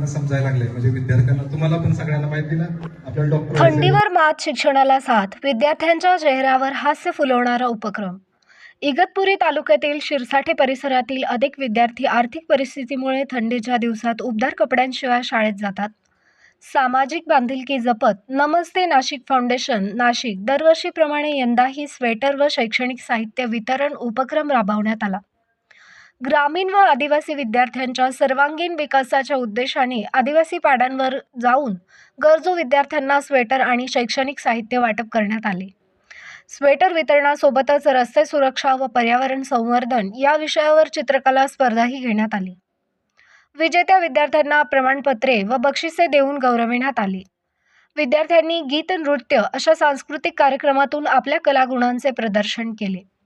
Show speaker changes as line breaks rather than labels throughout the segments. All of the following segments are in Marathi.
विद्यार्थ्यांना समजायला लागले. म्हणजे विद्यार्थ्यांना तुम्हाला पण सगळ्यांना माहिती ना आपल्याला डॉक्टर
थंडीवर मात शिक्षणाला साथ विद्यार्थ्यांच्या चेहऱ्यावर हास्य फुलवणारा उपक्रम. इगतपुरी तालुक्यातील शिरसाठे परिसरातील अनेक विद्यार्थी आर्थिक परिस्थितीमुळे थंडीच्या दिवसात उबदार कपड्यांशिवाय शाळेत जातात. सामाजिक बांधिलकी जपत नमस्ते नाशिक फाउंडेशन नाशिक. दरवर्षीप्रमाणे यंदाही स्वेटर व शैक्षणिक साहित्य वितरण उपक्रम राबवण्यात आला. ग्रामीण व आदिवासी विद्यार्थ्यांच्या सर्वांगीण विकासाच्या उद्देशाने आदिवासी पाड्यांवर जाऊन गरजू विद्यार्थ्यांना स्वेटर आणि शैक्षणिक साहित्य वाटप करण्यात आले. स्वेटर वितरणासोबतच रस्ते सुरक्षा व पर्यावरण संवर्धन या विषयावर चित्रकला स्पर्धाही घेण्यात आली. विजेत्या विद्यार्थ्यांना प्रमाणपत्रे व बक्षिसे देऊन गौरविण्यात आले. विद्यार्थ्यांनी गीत नृत्य अशा सांस्कृतिक कार्यक्रमातून आपल्या कलागुणांचे प्रदर्शन केले.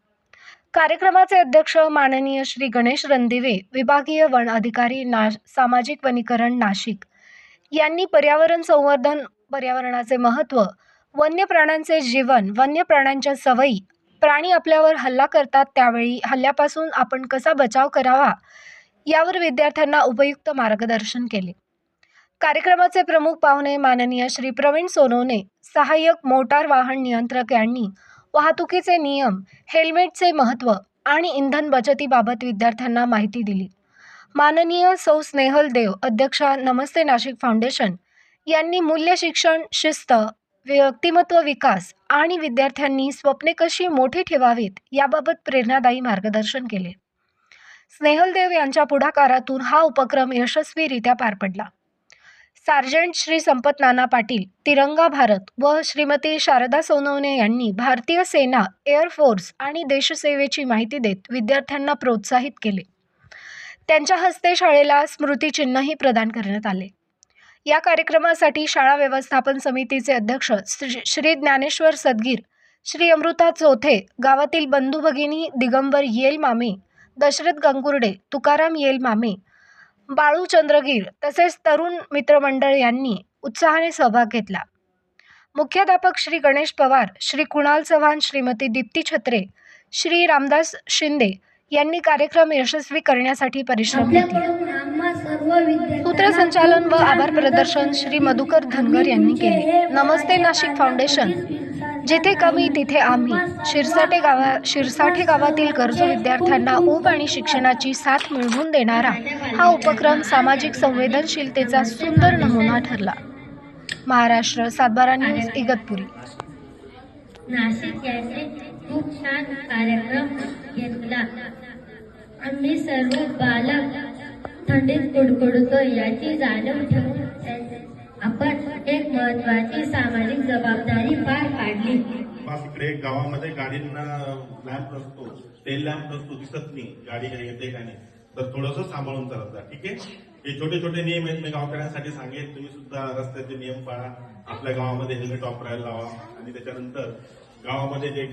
कार्यक्रमाचे अध्यक्ष माननीय श्री गणेश रणदिवे विभागीय वन अधिकारी ना सामाजिक वनीकरण नाशिक. यांनी पर्यावरण संवर्धन पर्यावरणाचे महत्त्व वन्य प्राण्यांचे जीवन वन्य प्राण्यांच्या सवयी प्राणी आपल्यावर हल्ला करतात त्यावेळी हल्ल्यापासून आपण कसा बचाव करावा यावर विद्यार्थ्यांना उपयुक्त मार्गदर्शन केले. कार्यक्रमाचे प्रमुख पाहुणे माननीय श्री प्रवीण सोनवणे सहाय्यक मोटार वाहन नियंत्रक यांनी वाहतुकीचे नियम हेल्मेटचे महत्त्व आणि इंधन बचतीबाबत विद्यार्थ्यांना माहिती दिली. माननीय सौ स्नेहल देव अध्यक्षा नमस्ते नाशिक फाउंडेशन यांनी मूल्य शिक्षण शिस्त व्यक्तिमत्व विकास आणि विद्यार्थ्यांनी स्वप्ने कशी मोठी ठेवावीत याबाबत प्रेरणादायी मार्गदर्शन केले. स्नेहलदेव यांच्या पुढाकारातून हा उपक्रम यशस्वीरित्या पार पडला. सार्जंट श्री संपत नाना पाटील तिरंगा भारत व श्रीमती शारदा सोनवणे यांनी भारतीय सेना एअरफोर्स आणि देशसेवेची माहिती देत विद्यार्थ्यांना प्रोत्साहित केले. त्यांच्या हस्ते शाळेला स्मृतिचिन्हही प्रदान करण्यात आले. या कार्यक्रमासाठी शाळा व्यवस्थापन समितीचे अध्यक्ष श्री श्री ज्ञानेश्वर सदगीर श्री अमृता चोथे गावातील बंधू भगिनी दिगंबर येल मामे दशरथ गंगुर्डे तुकाराम येल मामे बाळू चंद्रगीर तसेच तरुण मित्रमंडळ यांनी उत्साहाने सहभाग घेतला. मुख्याध्यापक श्री गणेश पवार श्री कुणाल चव्हाण श्रीमती दीप्ती छत्रे श्री रामदास शिंदे यांनी कार्यक्रम यशस्वी करण्यासाठी परिश्रम घेतले. सूत्रसंचालन व आभार प्रदर्शन श्री मधुकर धनगर यांनी केले. नमस्ते नाशिक फाउंडेशन. जिथे कमी तिथे आम्ही. शिरसाटे गावा शिरसाठे गावातील गरजू विद्यार्थ्यांना ऊब आणि शिक्षणाची साथ मिळवून देणारा हा उपक्रम सामाजिक संवेदनशीलतेचा सुंदर नमुना ठरला. महाराष्ट्र सातबारा न्यूज इगतपुरी.
नाशिक यांनी खूप छान कार्यक्रम घेतला. आम्ही सर्व बालक थंडीत कुडकुडतो याची जाणीव ठेवून महत्वाची सामाजिक जबाबदारी पार पाडली.
इकडे गावामध्ये गाडींना लॅम्प नसतो तेल लॅम्प नसतो दिसत नाही. गाडी येते का नाही? तर थोडस सांभाळून चालत जा ठीक आहे? हे छोटे छोटे नियम आहेत मी गावकऱ्यांसाठी सांगेन. तुम्ही सुद्धा रस्त्याचे नियम पाळा. आपल्या गावामध्ये हेल्मेट वापरायला लावा. आणि त्याच्यानंतर गावामध्ये जे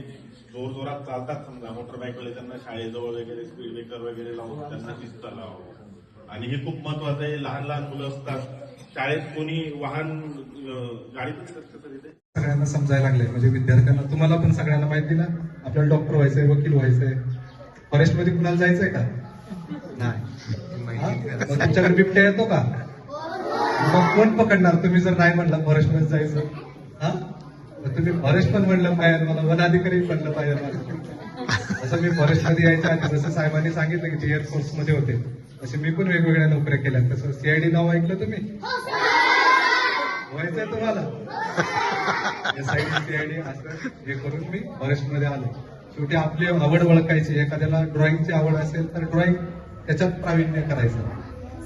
जोर जोरात चालतात समजा मोटरबाईकवाले त्यांना शाळेजवळ वगैरे स्पीड ब्रेकर वगैरे लावून त्यांना शिस्त लावा. आणि हे खूप महत्वाचं आहे. लहान लहान मुलं असतात. शाळेत कोणी वाहन गाडीतच इथे.
सगळ्यांना समजायला लागले म्हणजे विद्यार्थ्यांना तुम्हाला पण सगळ्यांना माहिती ना आपल्याला डॉक्टर व्हायचंय वकील व्हायचंय. फॉरेस्टमध्ये कुणाला जायचंय का? नाही. तुमच्याकडे बिबट्या येतो का? मग कोण पकडणार? तुम्ही जर नाही म्हणलं फॉरेस्टमध्ये जायचं. हा? मग तुम्ही फॉरेस्ट पण म्हणलं पाहिजे मला. वन अधिकारी म्हणलं पाहिजे मला. असं मी फॉरेस्टमध्ये यायच्या आधी जसं साहेबांनी सांगितलं की ते एअरफोर्समध्ये होते. तसे मी पण वेगवेगळ्या नोकऱ्या केल्या तसं सीआयडी नाव ऐकलं तुम्ही? व्हायचंय तुम्हाला? सीआयडी असं हे करून मी फॉरेस्टमध्ये आलो. शेवटी आपली आवड ओळखायची. एखाद्याला ड्रॉइंगची आवड असेल तर ड्रॉइंग त्याच्यात प्रावीण्य करायचं.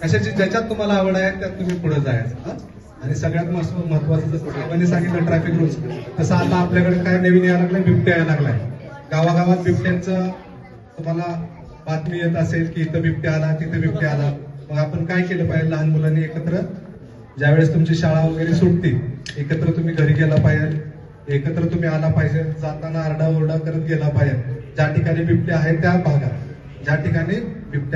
कशाची? ज्याच्यात तुम्हाला आवड आहे त्यात तुम्ही पुढे जायचं. हं? आणि सगळ्यात महत्व- महत्वाचं जसं साहेबांनी सांगितलं ट्रॅफिक रूल्स तसं आता आपल्याकडे काय नवीन यायला लागलाय? बिबट्या यायला लागलाय. गावागावात बिबट्यांचं तुम्हाला बातमी येत असेल की इथं बिबट्या आला तिथं बिबट्या आला. मग आपण काय केलं पाहिजे लहान मुलांनी एकत्र? ज्यावेळेस तुमची शाळा वगैरे सुटते एकत्र तुम्ही घरी गेला पाहिजे एकत्र तुम्ही आला पाहिजे जाताना आरडा ओरडा करत गेला पाहिजे. ज्या ठिकाणी बिबट्या आहे त्या भागात. ज्या ठिकाणी बिबट्या